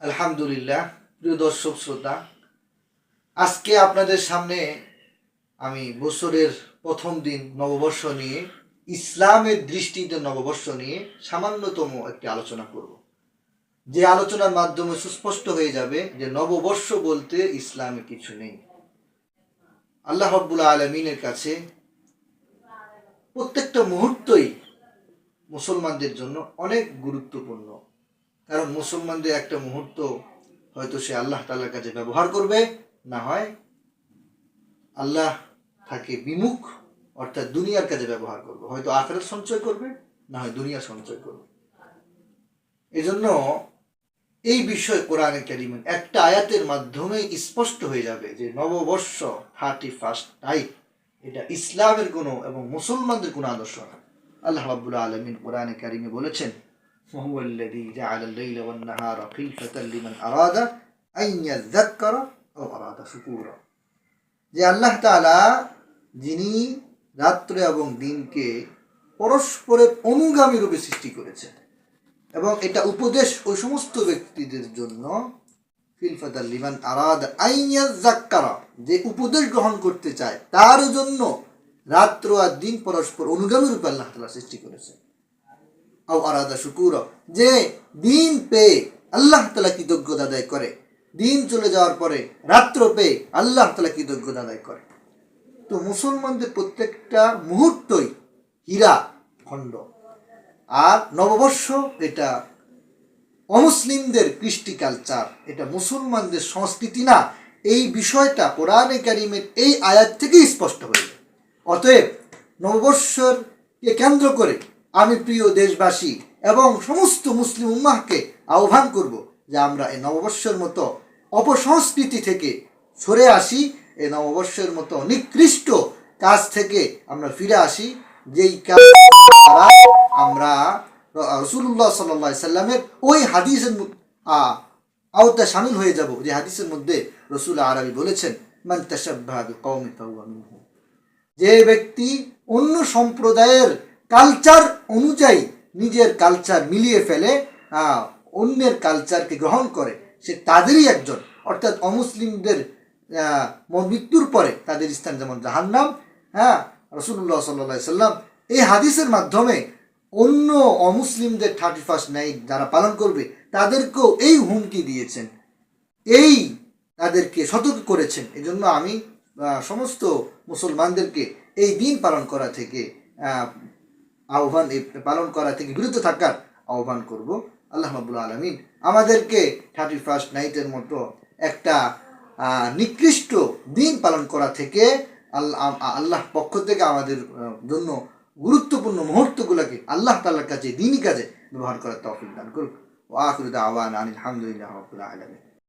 আলহামদুলিল্লাহ, প্রিয় দর্শক, শ্রোতা, আজকে আপনাদের সামনে আমি বছরের প্রথম দিন নববর্ষ নিয়ে, ইসলামের দৃষ্টিতে নববর্ষ নিয়ে সামান্যতম একটি আলোচনা করব। যে আলোচনার মাধ্যমে সুস্পষ্ট হয়ে যাবে যে নববর্ষ বলতে ইসলামে কিছু নেই। আল্লাহ রব্বুল আলমিনের কাছে প্রত্যেকটা মুহূর্তই মুসলমানদের জন্য অনেক গুরুত্বপূর্ণ। কারণ মুসলমানদের একটা মুহূর্ত হয়তো সে আল্লাহ তালার কাছে ব্যবহার করবে, না হয় আল্লাহ তাকে বিমুখ, অর্থাৎ দুনিয়ার কাজে ব্যবহার করবে। হয়তো আখেরাত সঞ্চয় করবে, না হয় দুনিয়া সঞ্চয় করবে। এজন্য এই বিষয় কোরআনে কারিমের একটা আয়াতের মাধ্যমে স্পষ্ট হয়ে যাবে যে নববর্ষ থার্টি ফার্স্ট নাইট এটা ইসলামের কোনো এবং মুসলমানদের কোনো আদর্শ না। আল্লাহ রাব্বুল আলামিন কোরআনে কারিমে বলেছেন মোহাম্মদি জাহাল্লাইল ওয়ান্নাহার খিলফাতাল লিমান আরাদা আন ইয়াযাক্কারা ও আরাদা শুকুরা. যে আল্লাহ তাআলা যিনি রাত্রি এবং দিনকে পরস্পরের অনুগামী রূপে সৃষ্টি করেছেন এবং এটা উপদেশ ওই সমস্ত ব্যক্তিদের জন্য ফিলফাদার লিমান আরাদ আইয়া জাক্কারা যে উপদেশ গ্রহণ করতে চায়, তার জন্য রাত্র আর দিন পরস্পর অনুগামী রূপে আল্লাহ তালা সৃষ্টি করেছে। আও আরাদা শুকুর যে দিন পেয়ে আল্লাহ তালা কৃতজ্ঞতা আদায় করে, দিন চলে যাওয়ার পরে রাত্র পেয়ে আল্লাহ তালা কৃতজ্ঞতা আদায় করে। তো মুসলমানদের প্রত্যেকটা মুহূর্তই হীরা খণ্ড। আর নববর্ষ এটা অমুসলিমদের কৃষ্টি কালচার, এটা মুসলমানদের সংস্কৃতি না। এই বিষয়টা কোরআনে কারিমের এই আয়াত থেকেই স্পষ্ট হয়ে অতএব নববর্ষরকে কেন্দ্র করে আমি প্রিয় দেশবাসী এবং সমস্ত মুসলিম উম্মাহকে আহ্বান করব যে আমরা এই নববর্ষের মতো অপসংস্কৃতি থেকে সরে আসি, এই নববর্ষের মতো নিকৃষ্ট কাজ থেকে আমরা ফিরে আসি, যেই কাজ দ্বারা আমরা রসুল্লাহ সাল্লা সাল্লামের ওই হাদিসের আওতায় সামিল হয়ে যাব, যে হাদিসের মধ্যে রসুল আরবি বলেছেন, মান তাসাব্বাহা ফাহুয়া মিনহুম। যে ব্যক্তি অন্য সম্প্রদায়ের কালচার অনুযায়ী নিজের কালচার মিলিয়ে ফেলে অন্যের কালচারকে গ্রহণ করে, সে তাদেরই একজন। অর্থাৎ অমুসলিমদের মৃত্যুর পরে তাদের স্থান যেমন জাহান্নাম হ্যাঁ রসুল্লাহ সাল্লা সাল্লাম এই হাদিসের মাধ্যমে অন্য অমুসলিমদের থার্টি ফার্স্ট নাইট যারা পালন করবে, তাদেরকেও এই হুমকি দিয়েছেন। এই তাদেরকে সতর্ক করেছেন। এজন্য আমি সমস্ত মুসলমানদেরকে এই দিন পালন করা থেকে আহ্বান পালন করা থেকে বিরত থাকার আহ্বান করব। আল্লাহ মাবুল আলমিন আমাদেরকে থার্টি ফার্স্ট নাইটের মতো একটা নিকৃষ্ট দিন পালন করা থেকে আল্লাহ আল্লাহ পক্ষ থেকে আমাদের জন্য গুরুত্বপূর্ণ মুহূর্তগুলোকে আল্লাহ তাল্লার কাছে, দিনই কাজে ব্যবহার করার তৌফিক দান করুক। ও আখরুদ আওয়ান আলহামদুলিল্লাহ রবিল আলমিন।